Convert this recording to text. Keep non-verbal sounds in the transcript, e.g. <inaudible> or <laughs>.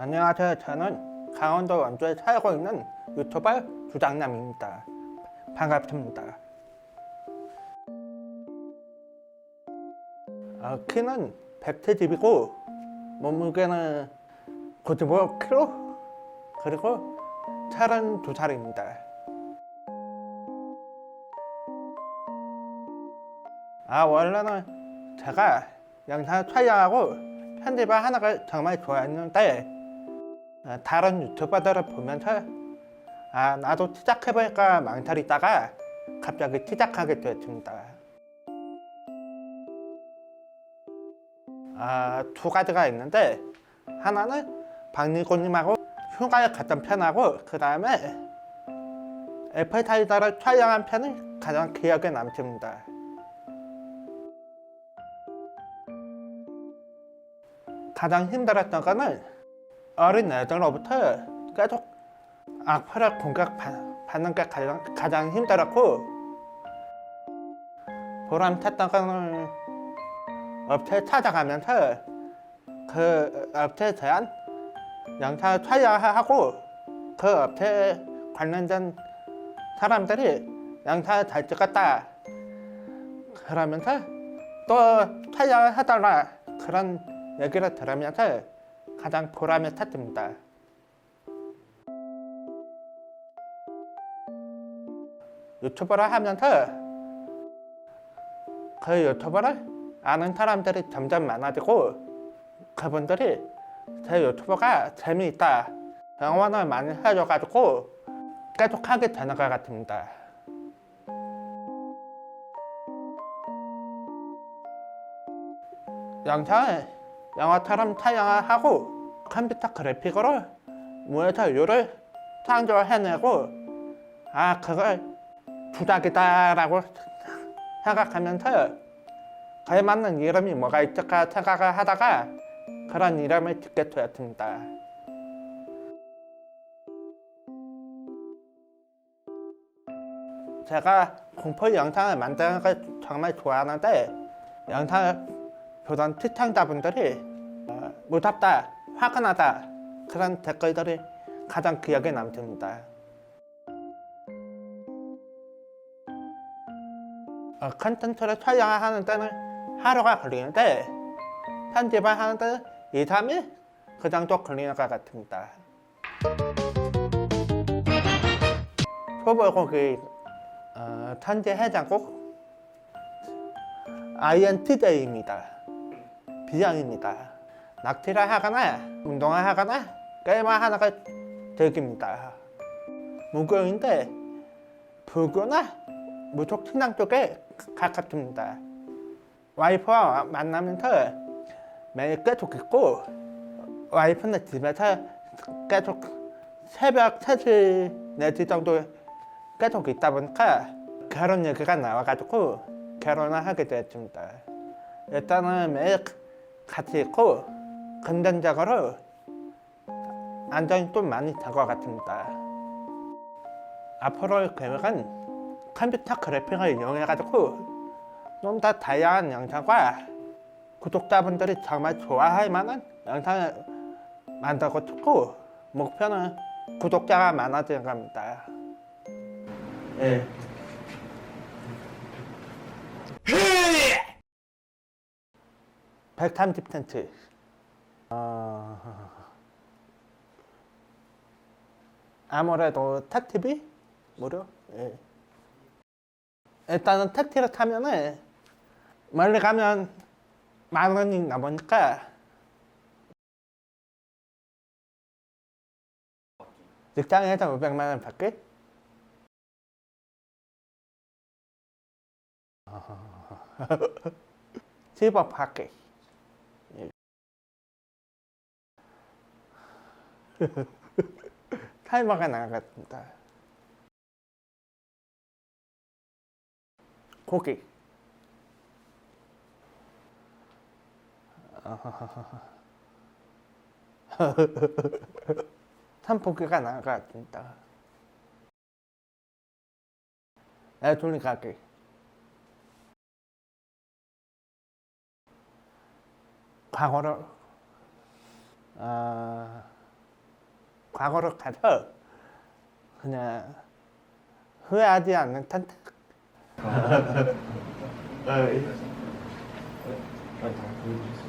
안녕하세요. 저는 강원도 원주에 살고 있는 유튜버 주장남입니다. 반갑습니다. 어, 키는 170이고 몸무게는 95kg 그리고 32살입니다. 아 원래는 제가 영상 촬영하고 편집을 하는 걸 정말 좋아했는데 어, 다른 유튜버들을 보면서 아 나도 시작해볼까 망설이다가 갑자기 시작하게 되었습니다. 아 두 가지가 있는데 하나는 박니고님하고 휴가에 갔던 편하고 그 다음에 애플 타이저를 촬영한 편이 가장 기억에 남습니다. 가장 힘들었던 거는 어린 애들로부터 계속 악플을 공격받는 게 가장, 가장 힘들었고 보람찼던 거는 업체 찾아가면서 그 업체에 대한 영상을 촬영하고 그 업체 관련된 사람들이 영상을 잘 찍었다. 그러면서 또 촬영을 하더라 그런 얘기를 들으면서 가장 보람을 찾습니다. 유튜버를 하면서 그 유튜버를 아는 사람들이 점점 많아지고 그분들이 제 유튜버가 재미있다 응원을 많이 해줘가지고 계속 하게 되는 것 같습니다. 영상을 영어처럼 촬영을 하고 컴퓨터 그래픽으로 모니터유를 창조해내고 아 그걸 주작이다라고 생각하면서 그에 맞는 이름이 뭐가 있을까 생각을 하다가 그런 이름을 짓게 되었습니다. 제가 공포 영상을 만드는 걸 정말 좋아하는데 영상을 보던 시청자분들이 어, 무섭다, 화가 나다 그런 댓글들이 가장 기억에 남습니다. 어, 컨텐츠를 촬영하는 데는 하루가 걸리는데 편집을 하는데 2, 3일 그 정도 걸리는 것 같습니다. 소불고기 어, 천재 해장국 INTJ입니다. 비장입니다. 낙티를 하거나 운동을 하거나 게임을 걸 즐깁니다. 무교인데 불교나 무속 신앙 쪽에 가깝습니다. 와이프와 만나면서 매일 계속 있고 와이프는 집에서 계속 새벽 3시, 4시 정도 계속 있다 보니까 결혼 얘기가 나와가지고 결혼을 하게 되었습니다. 일단은 매일 같이 있고 금전적으로 안정이 좀 많이 된 것 같습니다. 앞으로의 계획은 컴퓨터 그래픽을 이용해가지고 좀 더 다양한 영상과 구독자분들이 정말 좋아할 만한 영상을 만들고 싶고 목표는 구독자가 많아지는 겁니다. 예. (130 센트) 어... 아무래도 택티비 무료? 예. 일단은 택티를 타면은 멀리 가면 만 원이 남으니까 직장에서 500만 원 받게? <laughs> 집업 받게. <laughs> 타이머가 나갔습니다. 고기. <laughs> 산포기가 나갔습니다. 애돌리 가게. 과거를 아 과거로 가서 그냥 후회하지 않는 선택. 아, 예. 아, 다 보여주세요.